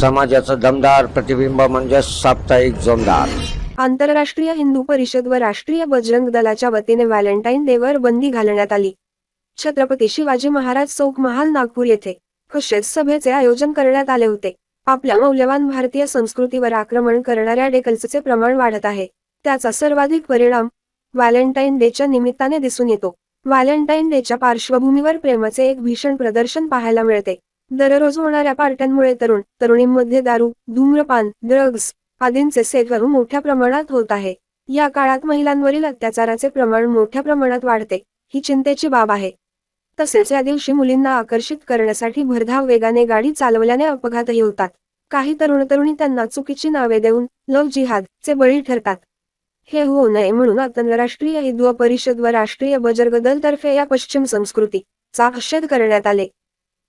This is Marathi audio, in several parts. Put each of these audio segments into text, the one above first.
समाजाचं दमदार प्रतिबिंब म्हणजे साप्ताहिक जोमदार. आंतरराष्ट्रीय हिंदू परिषद व राष्ट्रीय बजरंग दलाच्या वतीने व्हॅलेंटाईन डेवर बंदी घालण्यात आली. छत्रपती शिवाजी महाराज चौक महाल नागपूर येथे खुशेत सभेचे आयोजन करण्यात आले होते. आपल्या मौल्यवान भारतीय संस्कृतीवर आक्रमण करणाऱ्या डेकल्सचे प्रमाण वाढत आहे. त्याचा सर्वाधिक परिणाम व्हॅलेंटाईन डेच्या निमित्ताने दिसून येतो. व्हॅलेंटाईन डेच्या पार्श्वभूमीवर प्रेमाचे एक भीषण प्रदर्शन पाहायला मिळते. दररोज होणाऱ्या पार्ट्यांमुळे तरुण तरुणींमध्ये दारू धूम्रपान ड्रग्ज आदींचे सेवन मोठ्या प्रमाणात होत आहे. या काळात महिलांवरील अत्याचाराचे प्रमाण मोठ्या प्रमाणात वाढते ही चिंतेची बाब आहे. तसेच या दिवशी मुलींना आकर्षित करण्यासाठी भरधाव वेगाने गाडी चालवल्याने अपघातही होतात. काही तरुण तरुणी त्यांना चुकीची नावे देऊन लव जिहाद चे बळी ठरतात. हे होऊ नये म्हणून आंतरराष्ट्रीय हिंदू परिषद व राष्ट्रीय बजरगदल तर्फे या पश्चिम संस्कृती चा निषेध करण्यात आले.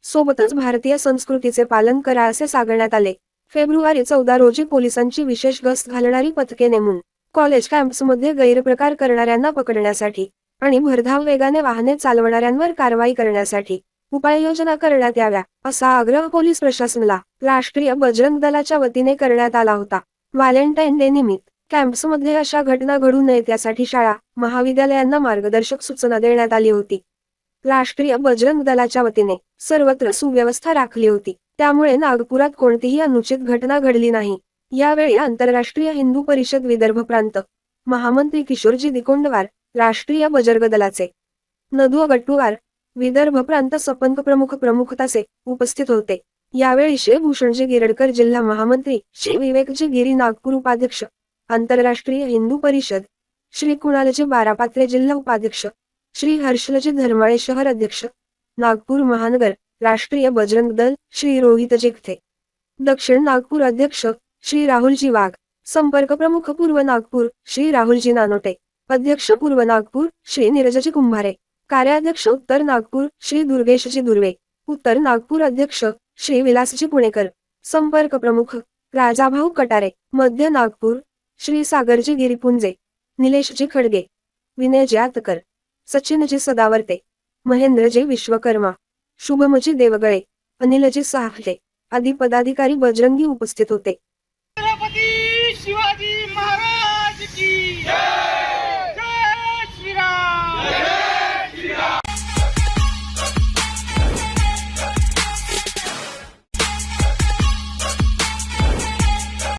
सोबतच भारतीय संस्कृतीचे पालन करा असे सांगण्यात आले. फेब्रुवारी चौदा रोजी पोलिसांची विशेष गस्त घालणारी पथके नेमून कॉलेज कॅम्प्समध्ये गैरप्रकार करणाऱ्यांना पकडण्यासाठी आणि भरधाव वेगाने वाहने चालवणाऱ्यांवर कारवाई करण्यासाठी उपाययोजना करण्यात याव्या असा आग्रह पोलीस प्रशासनाला राष्ट्रीय बजरंग दलाच्या वतीने करण्यात आला होता. व्हॅलेंटाईन डे निमित्त कॅम्प्समध्ये अशा घटना घडू नयेत यासाठी शाळा महाविद्यालयांना मार्गदर्शक सूचना देण्यात आली होती. राष्ट्रीय बजरंग दलाच्या वतीने सर्वत्र सुव्यवस्था राखली होती. त्यामुळे नागपुरात कोणतीही अनुचित घटना घडली नाही. यावेळी आंतरराष्ट्रीय हिंदू परिषद विदर्भ प्रांत महामंत्री किशोरजी दिकोंडवार राष्ट्रीय बजरंग दलाचे नदू गट्टुवार विदर्भ प्रांत सपंक प्रमुख प्रमुख तासे उपस्थित होते. यावेळी श्री भूषणजी गिरडकर जिल्हा महामंत्री श्री विवेकजी गिरी नागपूर उपाध्यक्ष आंतरराष्ट्रीय हिंदू परिषद श्री कुणालजी बारापात्रे जिल्हा उपाध्यक्ष श्री हर्षलजी धर्माळे शहर अध्यक्ष नागपूर महानगर राष्ट्रीय बजरंग दल श्री रोहित जिगथे. दक्षिण नागपूर अध्यक्ष श्री राहुलजी वाघ. संपर्क प्रमुख पूर्व नागपूर श्री राहुलजी नानोटे. अध्यक्ष पूर्व नागपूर श्री नीरजजी कुंभारे. कार्याध्यक्ष उत्तर नागपूर श्री दुर्गेशजी दुर्वे. उत्तर नागपूर अध्यक्ष श्री विलासजी पुणेकर. संपर्क प्रमुख राजाभाऊ कटारे. मध्य नागपूर श्री सागरजी गिरीपुंजे. निलेशजी खडगे. विनयजी आतकर. सचिनजी सदावर्ते महेंद्रजी विश्वकर्मा शुभमजी देवगळे अनिलजी साहले आदी पदाधिकारी बजरंगी उपस्थित होते.